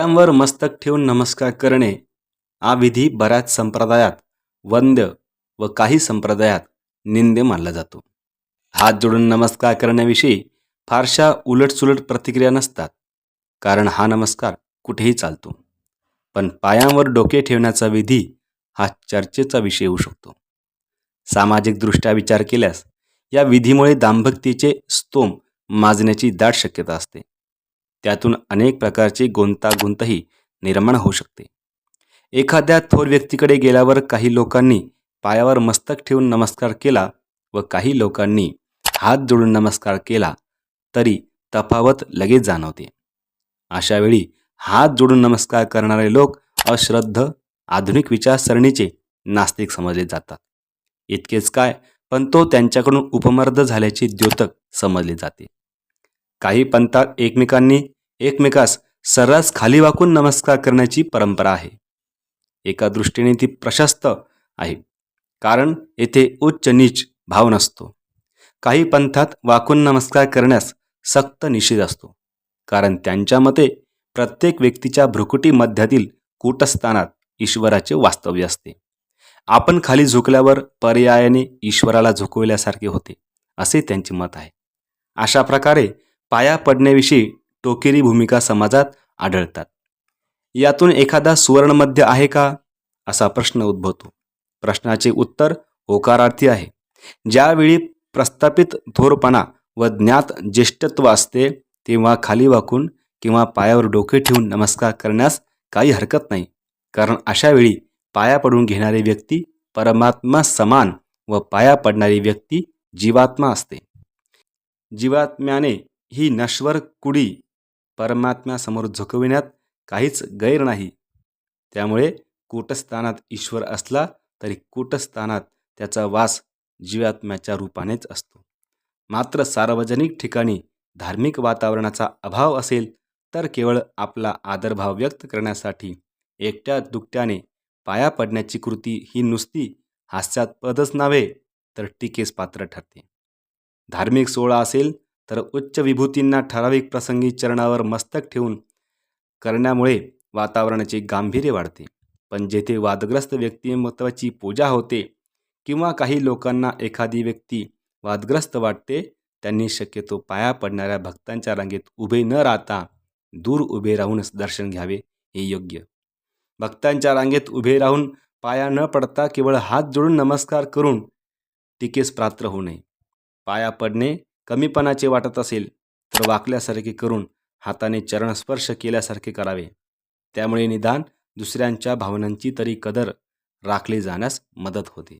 पायांवर मस्तक ठेवून नमस्कार करणे हा विधी बऱ्याच संप्रदायात वंद्य व काही संप्रदायात निंदे मानला जातो. हात जोडून नमस्कार करण्याविषयी फारशा उलटसुलट प्रतिक्रिया नसतात कारण हा नमस्कार कुठेही चालतो. पण पायांवर डोके ठेवण्याचा विधी हा चर्चेचा विषय होऊ शकतो. सामाजिकदृष्ट्या विचार केल्यास या विधीमुळे दांभक्तीचे स्तोम माजण्याची दाट शक्यता असते. त्यातून अनेक प्रकारची गुंतागुंतही निर्माण होऊ शकते. एखाद्या थोर व्यक्तीकडे गेल्यावर काही लोकांनी पायावर मस्तक ठेवून नमस्कार केला व काही लोकांनी हात जोडून नमस्कार केला तरी तफावत लगेच जाणवते. अशावेळी हात जोडून नमस्कार करणारे लोक अश्रद्ध आधुनिक विचारसरणीचे नास्तिक समजले जातात. इतकेच काय पण तो त्यांच्याकडून उपमर्द झाल्याचे द्योतक समजले जाते. काही पंथात एकमेकांनी एकमेकास सर्रास खाली वाकून नमस्कार करण्याची परंपरा आहे. एका दृष्टीने ती प्रशस्त आहे. कारण येथे उच्च नीच भाव नसतो. काही पंथात वाकून नमस्कार करण्यास सक्त निषेध असतो. कारण त्यांच्या मते प्रत्येक व्यक्तीच्या भ्रुकुटी मध्यातील कूटस्थानात ईश्वराचे वास्तव्य असते. आपण खाली झुकल्यावर पर्यायाने ईश्वराला झुकविल्यासारखे होते असे त्यांचे मत आहे. अशा प्रकारे पाया पडण्याविषयी टोकेरी भूमिका समाजात आढळतात. यातून एखादा सुवर्णमध्य आहे का? असा प्रश्न उद्भवतो. प्रश्नाचे उत्तर होकारार्थी आहे. ज्यावेळी प्रस्थापित थोरपणा व ज्ञात ज्येष्ठत्व असते तेव्हा खाली वाकून किंवा पायावर डोके ठेवून नमस्कार करण्यास काही हरकत नाही. कारण अशावेळी पाया पडून घेणारी व्यक्ती परमात्मा समान व पाया पडणारी व्यक्ती जीवात्मा असते. जीवात्म्याने ही नश्वर कुडी परमात्म्यासमोर झुकविण्यात काहीच गैर नाही. त्यामुळे कूटस्थानात ईश्वर असला तरी कूटस्थानात त्याचा वास जीवात्म्याच्या रूपानेच असतो. मात्र सार्वजनिक ठिकाणी धार्मिक वातावरणाचा अभाव असेल तर केवळ आपला आदरभाव व्यक्त करण्यासाठी एकट्या दुकट्याने पाया पडण्याची कृती ही नुसती हास्यास्पदच नव्हे तर टीकेस पात्र ठरते. धार्मिक सोहळा असेल तर उच्च विभूतींना ठराविक प्रसंगी चरणावर मस्तक ठेवून करण्यामुळे वातावरणाचे गांभीर्य वाढते. पण जेथे वादग्रस्त व्यक्तिमत्वाची पूजा होते किंवा काही लोकांना एखादी व्यक्ती वादग्रस्त वाटते त्यांनी शक्यतो पाया पडणाऱ्या भक्तांच्या रांगेत उभे न राहता दूर उभे राहूनच दर्शन घ्यावे हे योग्य. भक्तांच्या रांगेत उभे राहून पाया न पडता केवळ हात जोडून नमस्कार करून टीकेस पात्र होऊ नये. पाया पडणे कमीपणाचे वाटत असेल तर वाकल्यासारखे करून हाताने चरणस्पर्श केल्यासारखे करावे. त्यामुळे निदान दुसऱ्यांच्या भावनांची तरी कदर राखली जाण्यास मदत होते.